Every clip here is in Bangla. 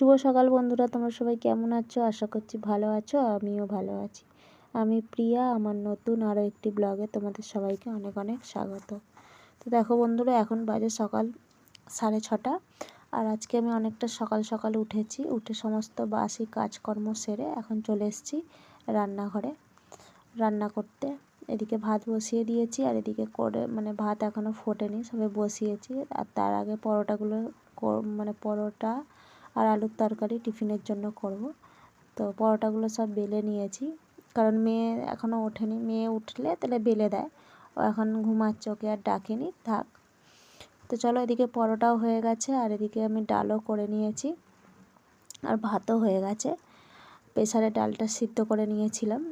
শুভ সকাল বন্ধুরা, তোমরা সবাই কেমন আছো? আশা করছি ভালো আছো, আমিও ভালো আছি। আমি প্রিয়া, আমার নতুন আরও একটি ব্লগে তোমাদের সবাইকে অনেক অনেক স্বাগত। তো দেখো বন্ধুরা, এখন বাজে সকাল সাড়ে ছটা, আর আজকে আমি অনেকটা সকাল সকাল উঠেছি, উঠে সমস্ত বাসি কাজকর্ম সেরে এখন চলে এসেছি রান্নাঘরে। রান্না করতে, এদিকে ভাত বসিয়ে দিয়েছি, আর এদিকে করে মানে ভাত এখনও ফোটেনি, সবে বসিয়েছি, আর তার আগে পরোটাগুলো মানে পরোটা আর আলুর তরকারি টিফিনের জন্য করব। তো পরোটাগুলো সব বেলে নিয়েছি। কারণ মেয়ে এখনও ওঠেনি। মেয়ে উঠলে তাহলে বেলে দেয়। ও এখন ঘুমাচ্ছে, ওকে আর ডাকিনি। থাক। তো চলো এদিকে পরোটাও হয়ে গেছে আর এদিকে আমি ডালও করে নিয়েছি। আর ভাতও হয়ে গেছে। প্রেসারে ডালটা সিদ্ধ করে নিয়েছিলাম।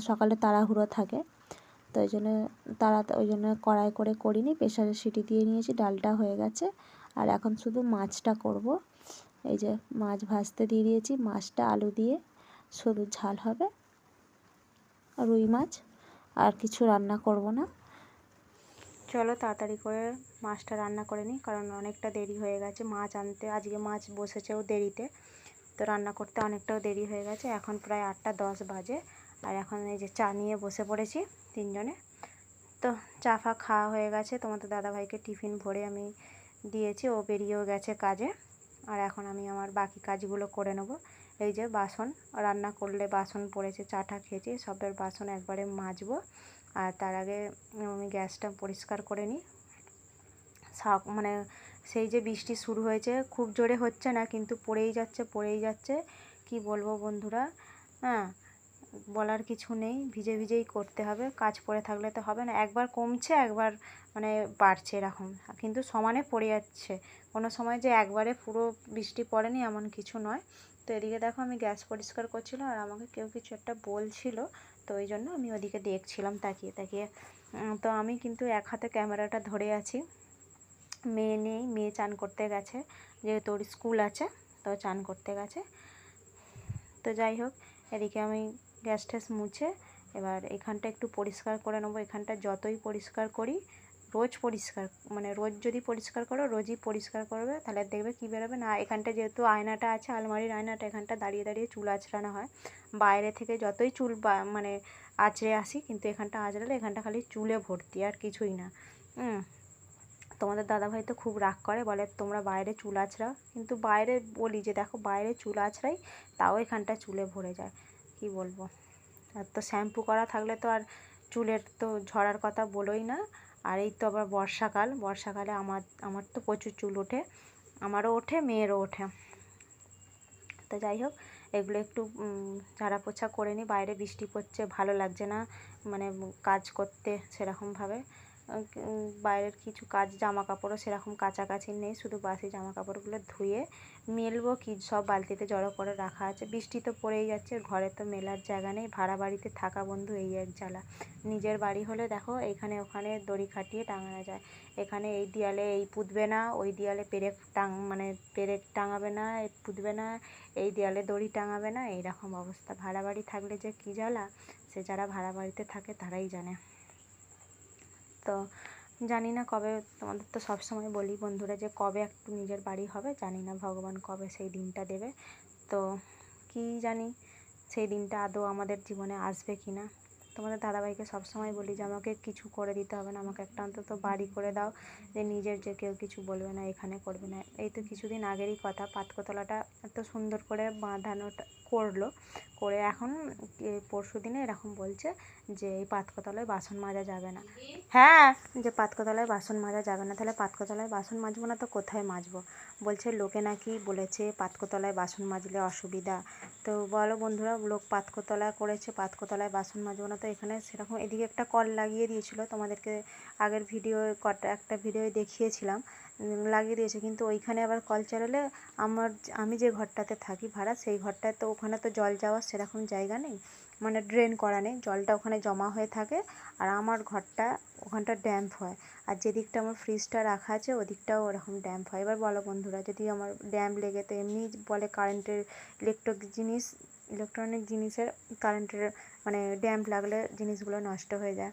সকালে তাড়াহুড়ো থাকে। তো ওই জন্য তাড়া, ওই জন্য কড়াই করে করিনি। প্রেসারে সিটি দিয়ে নিয়েছি। ডালটা হয়ে গেছে। আর এখন শুধু মাছটা করব। এই যে মাছ ভাজতে দিয়ে দিয়েছি, মাছটা আলু দিয়ে শুধু ঝাল হবে। রুই মাছ, আর কিছু রান্না করব না। চলো তাড়াতাড়ি করে মাছটা রান্না করে নিই, কারণ অনেকটা দেরি হয়ে গেছে মাছ আনতে। আজকে মাছ বসেছেও দেরিতে, তো রান্না করতে অনেকটাও দেরি হয়ে গেছে। এখন প্রায় আটটা দশ বাজে, আর এখন এই যে চা নিয়ে বসে পড়েছি তিনজনে। তো চা ফা খাওয়া হয়ে গেছে, তোমাদের দাদাভাইকে টিফিন ভরে আমি দিয়েছি, ও বেরিয়েও গেছে কাজে। আর এখন আমি আমার বাকি কাজগুলো করে নেব। এই যে বাসন, রান্না করলে বাসন পড়েছে, চাটা খেয়েছি, সবের বাসন একবারে মাজবো। আর তার আগে আমি গ্যাসটা পরিষ্কার করে নিই। মানে সেই যে বৃষ্টি শুরু হয়েছে, খুব জোরে হচ্ছে না, কিন্তু পড়েই যাচ্ছে পড়েই যাচ্ছে। কি বলব বন্ধুরা? হ্যাঁ বলার কিছু নেই, ভিজে ভিজেই করতে হবে, কাজ পড়ে থাকলে তো হবে না, একবার কমছে, একবার মানে বাড়ছে এরকম, কিন্তু সমানে পড়ে যাচ্ছে, কোনো সময় যে একবারে পুরো বৃষ্টি পড়েনি এমন কিছু নয়, তো এদিকে দেখো আমি গ্যাস পরিষ্কার করছিলাম আর আমাকে কেউ কিছু একটা বলছিল, তো ওই জন্য আমি ওদিকে দেখছিলাম, তাকিয়ে তাকিয়ে তো আমি কিন্তু এক হাতে ক্যামেরাটা ধরে আছি, মেয়ে নেই, মেয়ে চান করতে গেছে, যেহেতু ওর স্কুল আছে, তো চান করতে গেছে তো যাই হোক, এদিকে আমি গ্যাস ট্যাস মুছে এবার এখানটা একটু পরিষ্কার করে নেব। এখানটা যতই পরিষ্কার করি, রোজ পরিষ্কার মানে রোজ যদি পরিষ্কার করো, রোজই পরিষ্কার করবে, তাহলে দেখবে কী বেরোবে? না, এখানটা যেহেতু আয়নাটা আছে, আলমারির আয়নাটা, এখানটা দাঁড়িয়ে দাঁড়িয়ে চুল আঁচড়ানো হয়। বাইরে থেকে যতই চুল মানে আঁচড়ে আসি, কিন্তু এখানটা আঁচড়ালে এখানটা খালি চুলে ভর্তি, আর কিছুই না। তোমাদের দাদাভাই তো খুব রাগ করে, বলে তোমরা বাইরে চুল আঁচড়াও কিন্তু বাইরে বলি যে, দেখো বাইরে চুল আঁচড়াই তাও এখানটা চুলে ভরে যায়। কি বলব? আর তো শ্যাম্পু করা থাকলে তো আর চুলের তো ঝরার কথা বলোই না। আর এই তো আবার বর্ষাকাল, বর্ষাকালে আমার আমার তো প্রচুর চুল ওঠে, আমারও ওঠে, মেয়েরও ওঠে। তো যাই হোক, এগুলো একটু ঝাড়া পোছা করে নিই বাইরে বৃষ্টি পড়ছে, ভালো লাগছে না মানে কাজ করতে সেরকমভাবে। বাইরের কিছু কাজ জামা কাপড়ও সেরকম কাছাকাছি নেই, শুধু বাসি জামা কাপড়গুলো ধুয়ে মেলবো কি, সব বালতিতে জড়ো করে রাখা আছে। বৃষ্টি তো পড়েই যাচ্ছে ঘরে তো মেলার জায়গা নেই, ভাড়া বাড়িতে থাকা বন্ধু এই এক জ্বালা। নিজের বাড়ি হলে দেখো, এখানে ওখানে দড়ি খাটিয়ে টাঙানো যায়। এখানে এই দেয়ালে এই পুঁতবে না, ওই দেয়ালে পেরেক টাং মানে পেরেক টাঙাবে না পুঁতবে না, এই দেয়ালে দড়ি টাঙাবে না, এইরকম অবস্থা। ভাড়া বাড়ি থাকলে যে কী জ্বালা, সে যারা ভাড়া বাড়িতে থাকে তারাই জানে। তো জানি না কবে, তোমাদের তো সব সময় বলি বন্ধুরা যে কবে একটু নিজের বাড়ি হবে, জানি না ভগবান কবে সেই দিনটা দেবে। তো কি জানি সেই দিনটা আদৌ আমাদের জীবনে আসবে কি না তোমাদের দাদাভাইকে সবসময় বলি যে আমাকে কিছু করে দিতে হবে না, আমাকে একটা অন্তত বাড়ি করে দাও, যে নিজের যে কেউ কিছু বলবে না, এখানে করবে না। এই তো কিছুদিন আগেরই কথা, পাতকতলাটা এত সুন্দর করে বাঁধানোটা করল, করে এখন পরশু দিনে এরকম বলছে যে এই পাতকতলায় বাসন মাজা যাবে না। হ্যাঁ যে পাতকতলায় বাসন মাজা যাবে না, তাহলে পাতকতলায় বাসন মাজবো না তো কোথায় মাজবো? বলছে লোকে নাকি বলেছে পাতকতলায় বাসন মাজলে অসুবিধা। তো বলো বন্ধুরা, লোক পাতকতলা করেছে, পাতকতলায় বাসন মাজবো না তো এখানে সেরকম এদিকে একটা কল লাগিয়ে দিয়েছিল। তোমাদেরকে আগের ভিডিও কটা, একটা ভিডিও দেখিয়েছিলাম। লাগিয়ে দিয়েছে। কিন্তু ওইখানে আবার কল চালালে আমার, আমি যে ঘরটাতে থাকি ভাড়া, সেই ঘরটায় তো ওখানে তো জল যাওয়ার সেরকম জায়গা নেই। মানে ড্রেন করা নেই। জলটা ওখানে জমা হয়ে থাকে আর আমার ঘরটা, ওখানটা ড্যাম্প হয়। আর যেদিকটা আমার ফ্রিজটা রাখা আছে ওদিকটাও ওরকম ড্যাম্প হয়। এবার বলো বন্ধুরা, যদি আমার ড্যাম্প লেগে, তো এমনি বলে কারেন্টের ইলেকট্রিক জিনিস ইলেকট্রনিক জিনিসের কারেন্টের মানে ড্যাম্প লাগলে জিনিসগুলো নষ্ট হয়ে যায়।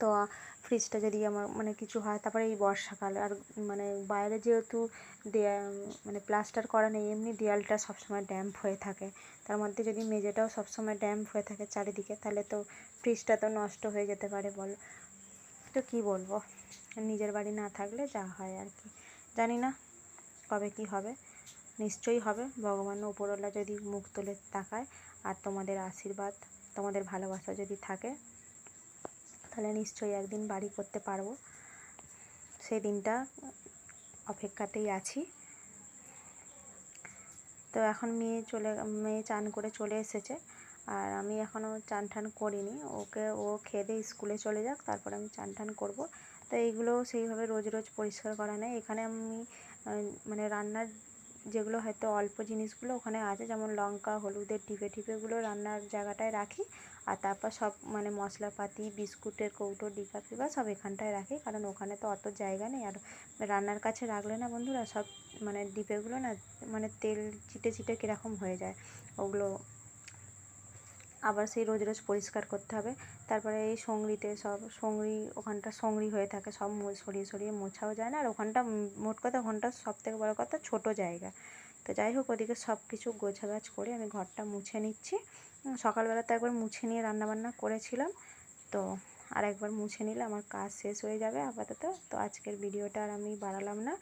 তো ফ্রিজটা যদি আমার মানে কিছু হয়, তারপরে এই বর্ষাকাল, আর মানে বাইরে যেহেতু দেয়া মানে প্লাস্টার করা নেই, এমনি দেয়ালটা সবসময় ড্যাম্প হয়ে থাকে। তার মধ্যে যদি মেঝেটাও সবসময় ড্যাম্প হয়ে থাকে চারিদিকে, তাহলে তো ফ্রিজটা তো নষ্ট হয়ে যেতে পারে, বলো। তো কী বলব? নিজের বাড়ি না থাকলে যা হয় আর কি। জানি না কবে কী হবে। নিশ্চয়ই হবে। ভগবান উপরওয়ালা যদি মুখ তুলে তাকায় আর তোমাদের আশীর্বাদ, তোমাদের ভালোবাসা যদি থাকে, তাহলে নিশ্চয়ই একদিন বাড়ি করতে পারব। সেই দিনটা অপেক্ষাতেই আছি। তো এখন মেয়ে চলে, মেয়ে চান করে চলে এসেছে আর আমি এখনও চান টান করিনি। ওকে, ও খেয়ে দিয়ে স্কুলে চলে যাক, তারপর আমি চান টান করব। তো এইগুলো সেইভাবে রোজ রোজ পরিষ্কার করা নেই। এখানে আমি মানে রান্নার যেগুলো হয়তো অল্প জিনিসগুলো ওখানে আছে, যেমন লঙ্কা, হলুদের ঢিপে টিপেগুলো রান্নার জায়গাটায় রাখি। আর তারপর সব মানে মশলাপাতি, বিস্কুটের কৌটো ডিকা ফিবা সব এখানটায় রাখি। কারণ ওখানে তো অত জায়গা নেই। আর রান্নার কাছে রাখলে না বন্ধুরা সব মানে ডিপেগুলো না মানে তেল চিটে চিটে কীরকম হয়ে যায়। ওগুলো আবার সেই রোজ রোজ পরিষ্কার করতে হবে। তারপরে এই সঙ্গিতে সব সঙ্গি ওখানটা সঙ্গি হয়ে থাকে, সব সরিয়ে সরিয়ে মোছাও যায় না। আর ওখানটা মোট কথা ওখানটা সব থেকে বড়ো কথা ছোটো জায়গা। তো যাই হোক, ওদিকে সব কিছু গোছাগাছ করে আমি ঘরটা মুছে নিচ্ছি। সকালবেলা তো একবার মুছে নিয়ে রান্নাবান্না করেছিলাম। তো আর একবার মুছে নিলে আমার কাজ শেষ হয়ে যাবে আপাতত। তো আজকের ভিডিওটা আর আমি বাড়ালাম না।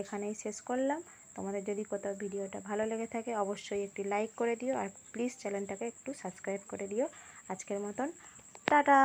এখানেই শেষ করলাম। তোমাদের যদি কোথাও ভিডিওটা ভালো লেগে থাকে, অবশ্যই একটি লাইক করে দিও আর প্লিজ চ্যানেলটাকে একটু সাবস্ক্রাইব করে দিও। আজকের মতন, টাটা!